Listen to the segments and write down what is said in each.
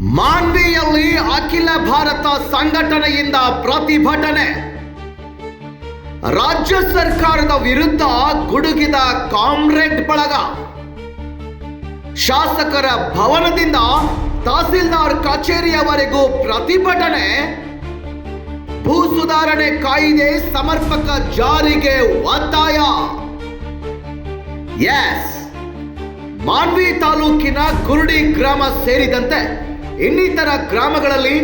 ಮಾನ್ವಿಯಲ್ಲಿ ಅಖಿಲ ಭಾರತ ಸಂಘಟನೆಯಿಂದ ಪ್ರತಿಭಟನೆ. ರಾಜ್ಯ ಸರ್ಕಾರದ ವಿರುದ್ಧ ಗುಡುಗಿದ ಕಾಮ್ರೇಡ್ ಬಳಗ. ಶಾಸಕರ ಭವನದಿಂದ ತಹಸೀಲ್ದಾರ್ ಕಚೇರಿಯವರೆಗೂ ಪ್ರತಿಭಟನೆ. ಭೂ ಸುಧಾರಣೆ ಕಾಯ್ದೆ ಸಮರ್ಪಕ ಜಾರಿಗೆ ಒತ್ತಾಯ. ಎಸ್. ಮಾನ್ವಿ ತಾಲೂಕಿನ ಕುರುಡಿ ಗ್ರಾಮ ಸೇರಿದಂತೆ ಇನ್ನಿತರ ಗ್ರಾಮಗಳಲ್ಲಿ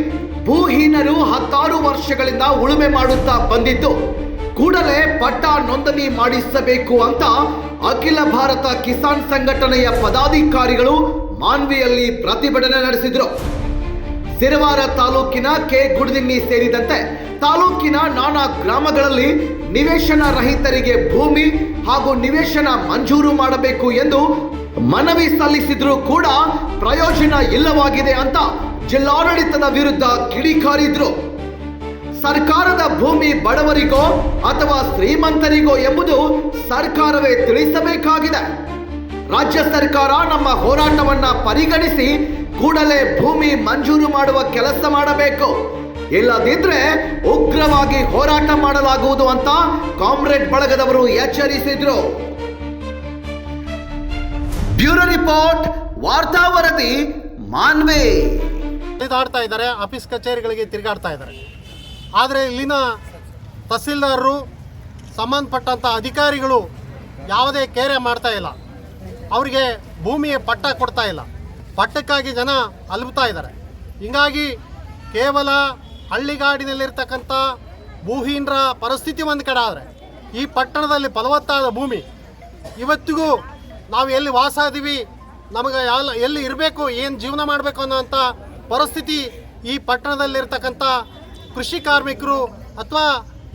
ಭೂಹೀನರು ಹತ್ತಾರು ವರ್ಷಗಳಿಂದ ಉಳುಮೆ ಮಾಡುತ್ತಾ ಬಂದಿದ್ದು, ಕೂಡಲೇ ಪಟ್ಟ ನೋಂದಣಿ ಮಾಡಿಸಬೇಕು ಅಂತ ಅಖಿಲ ಭಾರತ ಕಿಸಾನ್ ಸಂಘಟನೆಯ ಪದಾಧಿಕಾರಿಗಳು ಮಾನ್ವಿಯಲ್ಲಿ ಪ್ರತಿಭಟನೆ ನಡೆಸಿದರು. ಸಿರವಾರ ತಾಲೂಕಿನ ಕೆ. ಗುಡದಿನ್ನಿ ಸೇರಿದಂತೆ ತಾಲೂಕಿನ ನಾನಾ ಗ್ರಾಮಗಳಲ್ಲಿ ನಿವೇಶನ ರಹಿತರಿಗೆ ಭೂಮಿ ಹಾಗೂ ನಿವೇಶನ ಮಂಜೂರು ಮಾಡಬೇಕು ಎಂದು ಮನವಿ ಸಲ್ಲಿಸಿದ್ರೂ ಕೂಡ ಪ್ರಯೋಜನ ಇಲ್ಲವಾಗಿದೆ ಅಂತ ಜಿಲ್ಲಾಡಳಿತದ ವಿರುದ್ಧ ಕಿಡಿಕಾರಿದ್ರು ಸರ್ಕಾರದ ಭೂಮಿ ಬಡವರಿಗೋ ಅಥವಾ ಶ್ರೀಮಂತರಿಗೋ ಎಂಬುದು ಸರ್ಕಾರವೇ ತಿಳಿಸಬೇಕಾಗಿದೆ. ರಾಜ್ಯ ಸರ್ಕಾರ ನಮ್ಮ ಹೋರಾಟವನ್ನ ಪರಿಗಣಿಸಿ ಕೂಡಲೇ ಭೂಮಿ ಮಂಜೂರು ಮಾಡುವ ಕೆಲಸ ಮಾಡಬೇಕು. ಇಲ್ಲದಿದ್ರೆ ಉಗ್ರವಾಗಿ ಹೋರಾಟ ಮಾಡಲಾಗುವುದು ಅಂತ ಕಾಮ್ರೇಡ್ ಬಳಗದವರು ಎಚ್ಚರಿಸಿದ್ರು. ಬ್ಯೂರೋ ರಿಪೋರ್ಟ್, ವಾರ್ತಾ ವರದಿ, ಮಾನ್ವೆ. ಇದಾಡ್ತಾ ಇದ್ದಾರೆ, ಆಫೀಸ್ ಕಚೇರಿಗಳಿಗೆ ತಿರುಗಾಡ್ತಾ ಇದ್ದಾರೆ. ಆದರೆ ಇಲ್ಲಿನ ತಹಸೀಲ್ದಾರರು ಸಂಬಂಧಪಟ್ಟಂಥ ಅಧಿಕಾರಿಗಳು ಯಾವುದೇ ಕೇರೆ ಮಾಡ್ತಾ ಇಲ್ಲ. ಅವರಿಗೆ ಭೂಮಿಯ ಪಟ್ಟ ಕೊಡ್ತಾ ಇಲ್ಲ. ಪಟ್ಟಕ್ಕಾಗಿ ಜನ ಅಲ್ಬುತ್ತಾ ಇದ್ದಾರೆ. ಹೀಗಾಗಿ ಕೇವಲ ಹಳ್ಳಿಗಾಡಿನಲ್ಲಿರ್ತಕ್ಕಂಥ ಭೂಹೀನರ ಪರಿಸ್ಥಿತಿ ಒಂದು ಕಡೆ ಆದರೆ, ಈ ಪಟ್ಟಣದಲ್ಲಿ ಫಲವತ್ತಾದ ಭೂಮಿ, ಇವತ್ತಿಗೂ ನಾವು ಎಲ್ಲಿ ವಾಸ ಇದೀವಿ ನಮಗೆ ಎಲ್ಲ ಎಲ್ಲಿ ಇರಬೇಕು, ಏನು ಜೀವನ ಮಾಡಬೇಕು ಅನ್ನೋಂಥ ಪರಿಸ್ಥಿತಿ ಈ ಪಟ್ಟಣದಲ್ಲಿರ್ತಕ್ಕಂಥ ಕೃಷಿ ಕಾರ್ಮಿಕರು ಅಥವಾ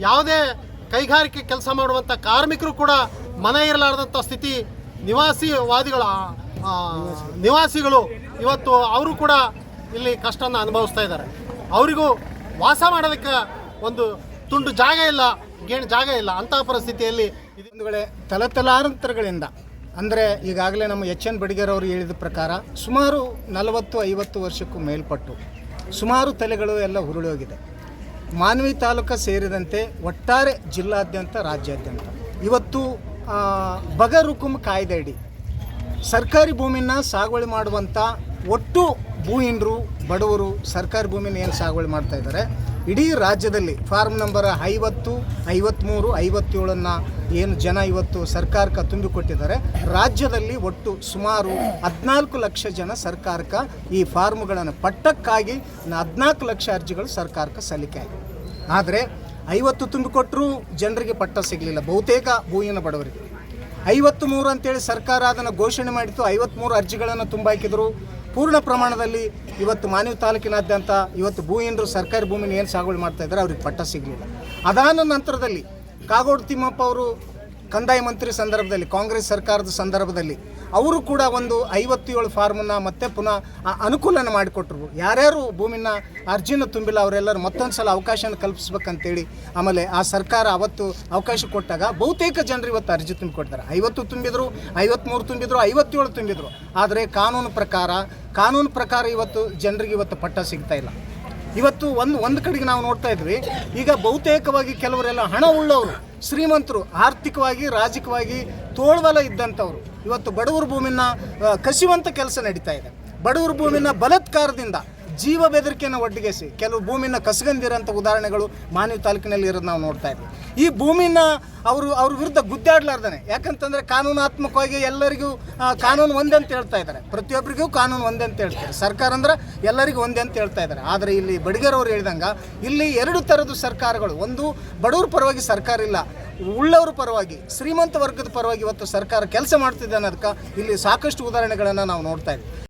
ಯಾವುದೇ ಕೈಗಾರಿಕೆ ಕೆಲಸ ಮಾಡುವಂಥ ಕಾರ್ಮಿಕರು ಕೂಡ ಮನೆ ಇರಲಾರ್ದಂಥ ಸ್ಥಿತಿ ನಿವಾಸಿವಾದಿಗಳ ವಾದಿಗಳು ನಿವಾಸಿಗಳು ಇವತ್ತು ಅವರು ಕೂಡ ಇಲ್ಲಿ ಕಷ್ಟನ ಅನುಭವಿಸ್ತಾ ಇದ್ದಾರೆ. ಅವರಿಗೂ ವಾಸ ಮಾಡೋದಕ್ಕೆ ಒಂದು ತುಂಡು ಜಾಗ ಇಲ್ಲ, ಗೇಣು ಜಾಗ ಇಲ್ಲ ಅಂತಹ ಪರಿಸ್ಥಿತಿಯಲ್ಲಿ ಇದೊಂದು ಒಂದು ವೇಳೆ ತಲತಲಾಂತರಗಳಿಂದ ಅಂದರೆ ಈಗಾಗಲೇ ನಮ್ಮ ಎಚ್ ಎನ್ ಬಡಿಗೇರವರು ಹೇಳಿದ ಪ್ರಕಾರ ಸುಮಾರು ನಲವತ್ತು, ಐವತ್ತು ವರ್ಷಕ್ಕೂ ಮೇಲ್ಪಟ್ಟು ಸುಮಾರು ತಲೆಗಳು ಎಲ್ಲ ಹುರುಳಿ ಹೋಗಿದೆ ಮಾನ್ವಿ ತಾಲೂಕು ಸೇರಿದಂತೆ ಒಟ್ಟಾರೆ ಜಿಲ್ಲಾದ್ಯಂತ, ರಾಜ್ಯಾದ್ಯಂತ. ಇವತ್ತು ಬಗರುಕುಂ ಕಾಯ್ದೆ ಅಡಿ ಸರ್ಕಾರಿ ಭೂಮಿನ ಸಾಗುವಳಿ ಮಾಡುವಂಥ ಒಟ್ಟು ಭೂಹೀನರು, ಬಡವರು ಸರ್ಕಾರಿ ಭೂಮಿನ ಏನು ಸಾಗುವಳಿ ಮಾಡ್ತಾ ಇದ್ದಾರೆ? ಇಡೀ ರಾಜ್ಯದಲ್ಲಿ ಫಾರ್ಮ್ ನಂಬರ್ ಐವತ್ತು ಐವತ್ತ್ಮೂರು ಐವತ್ತೇಳನ್ನು ಏನು ಜನ ಇವತ್ತು ಸರ್ಕಾರಕ್ಕೆ ತುಂಬಿಕೊಟ್ಟಿದ್ದಾರೆ ರಾಜ್ಯದಲ್ಲಿ ಒಟ್ಟು ಸುಮಾರು ಹದಿನಾಲ್ಕು ಲಕ್ಷ ಜನ ಸರ್ಕಾರಕ್ಕೆ ಈ ಫಾರ್ಮ್ಗಳನ್ನು ಪಟ್ಟಕ್ಕಾಗಿ ಹದಿನಾಲ್ಕು ಲಕ್ಷ ಅರ್ಜಿಗಳು ಸರ್ಕಾರಕ್ಕೆ ಸಲ್ಲಿಕೆ ಆಗಿದೆ ಆದರೆ ಐವತ್ತು ತುಂಬಿಕೊಟ್ಟರೂ ಜನರಿಗೆ ಪಟ್ಟ ಸಿಗಲಿಲ್ಲ. ಬಹುತೇಕ ಭೂಯನ ಬಡವರಿಗೆ. ಐವತ್ತು ಮೂರು ಅಂತೇಳಿ ಸರ್ಕಾರ ಅದನ್ನು ಘೋಷಣೆ ಮಾಡಿತ್ತು. ಐವತ್ತ್ಮೂರು ಅರ್ಜಿಗಳನ್ನು ತುಂಬಾಕಿದ್ರು ಪೂರ್ಣ ಪ್ರಮಾಣದಲ್ಲಿ ಇವತ್ತು ಮಾನವ ತಾಲೂಕಿನಾದ್ಯಂತ ಇವತ್ತು ಭೂಹೀನರು ಸರ್ಕಾರಿ ಭೂಮಿನ ಏನು ಸಾಗುವಳಿ ಮಾಡ್ತಾ ಇದ್ದಾರೆ, ಅವ್ರಿಗೆ ಪಟ್ಟ ಸಿಗಲಿಲ್ಲ. ಅದಾದ ನಂತರದಲ್ಲಿ ಕಾಗೋಡು ತಿಮ್ಮಪ್ಪ ಅವರು ಕಂದಾಯ ಮಂತ್ರಿ ಸಂದರ್ಭದಲ್ಲಿ, ಕಾಂಗ್ರೆಸ್ ಸರ್ಕಾರದ ಸಂದರ್ಭದಲ್ಲಿ ಅವರು ಕೂಡ ಒಂದು ಐವತ್ತೇಳು ಫಾರ್ಮನ್ನು ಮತ್ತೆ ಪುನಃ ಅನುಕೂಲನ ಮಾಡಿಕೊಟ್ರು. ಯಾರ್ಯಾರು ಭೂಮಿನ ಅರ್ಜಿನ ತುಂಬಿಲ್ಲ, ಅವರೆಲ್ಲರೂ ಮತ್ತೊಂದು ಸಲ ಅವಕಾಶನ ಕಲ್ಪಿಸ್ಬೇಕಂತೇಳಿ ಆಮೇಲೆ ಆ ಸರ್ಕಾರ ಅವತ್ತು ಅವಕಾಶ ಕೊಟ್ಟಾಗ ಬಹುತೇಕ ಜನರು ಇವತ್ತು ಅರ್ಜಿ ತುಂಬಿಕೊಡ್ತಾರೆ. ಐವತ್ತು ತುಂಬಿದ್ರು ಐವತ್ತ್ಮೂರು ತುಂಬಿದ್ರು, ಐವತ್ತೇಳು ತುಂಬಿದ್ರು. ಆದರೆ ಕಾನೂನು ಪ್ರಕಾರ ಕಾನೂನು ಪ್ರಕಾರ ಇವತ್ತು ಜನರಿಗೆ ಇವತ್ತು ಪಟ್ಟ ಸಿಗ್ತಾ ಇಲ್ಲ. ಇವತ್ತು ಒಂದು ಒಂದು ಕಡೆಗೆ ನಾವು ನೋಡ್ತಾ ಇದ್ವಿ. ಈಗ ಬಹುತೇಕವಾಗಿ ಕೆಲವರೆಲ್ಲ ಹಣ ಉಳ್ಳವರು, ಶ್ರೀಮಂತರು, ಆರ್ಥಿಕವಾಗಿ, ರಾಜಕೀಯವಾಗಿ ತೋಳ್ವಲ ಇದ್ದಂಥವ್ರು. ಇವತ್ತು ಬಡವರ ಭೂಮಿನ ಕಸಿವಂತ ಕೆಲಸ ನಡೀತಾ ಇದೆ. ಬಡವರ ಭೂಮಿನ ಬಲಾತ್ಕಾರದಿಂದ ಜೀವ ಬೆದರಿಕೆಯನ್ನು ಒಡ್ಡಿಗೆಸಿ ಕೆಲವು ಭೂಮಿನ ಕಸಗಂದಿರೋಂಥ ಉದಾಹರಣೆಗಳು ಮಾನವ ತಾಲೂಕಿನಲ್ಲಿ ಇರೋದು ನಾವು ನೋಡ್ತಾ ಇದ್ವಿ. ಈ ಭೂಮಿನ ಅವರು ಅವ್ರ ವಿರುದ್ಧ ಗುದ್ದಾಡ್ಲಾರ್ದಾನೆ. ಯಾಕಂತಂದ್ರೆ ಕಾನೂನಾತ್ಮಕವಾಗಿ ಎಲ್ಲರಿಗೂ ಕಾನೂನು ಒಂದೇ ಅಂತ ಹೇಳ್ತಾ ಇದ್ದಾರೆ. ಪ್ರತಿಯೊಬ್ಬರಿಗೂ ಕಾನೂನು ಒಂದೇ ಅಂತ ಹೇಳ್ತಾರೆ ಸರ್ಕಾರ ಅಂದ್ರೆ ಎಲ್ಲರಿಗೂ ಒಂದೇ ಅಂತ ಹೇಳ್ತಾ ಇದ್ದಾರೆ. ಆದರೆ ಇಲ್ಲಿ ಬಡಿಗೇರವ್ರು ಹೇಳಿದಂಗ, ಇಲ್ಲಿ ಎರಡು ಥರದ ಸರ್ಕಾರಗಳು, ಒಂದು ಬಡವ್ರ ಪರವಾಗಿ ಸರ್ಕಾರ ಇಲ್ಲ, ಉಳ್ಳವ್ರ ಪರವಾಗಿ, ಶ್ರೀಮಂತ ವರ್ಗದ ಪರವಾಗಿ ಇವತ್ತು ಸರ್ಕಾರ ಕೆಲಸ ಮಾಡ್ತಿದೆ ಅನ್ನೋದಕ್ಕೆ ಇಲ್ಲಿ ಸಾಕಷ್ಟು ಉದಾಹರಣೆಗಳನ್ನು ನಾವು ನೋಡ್ತಾ ಇದ್ದೀವಿ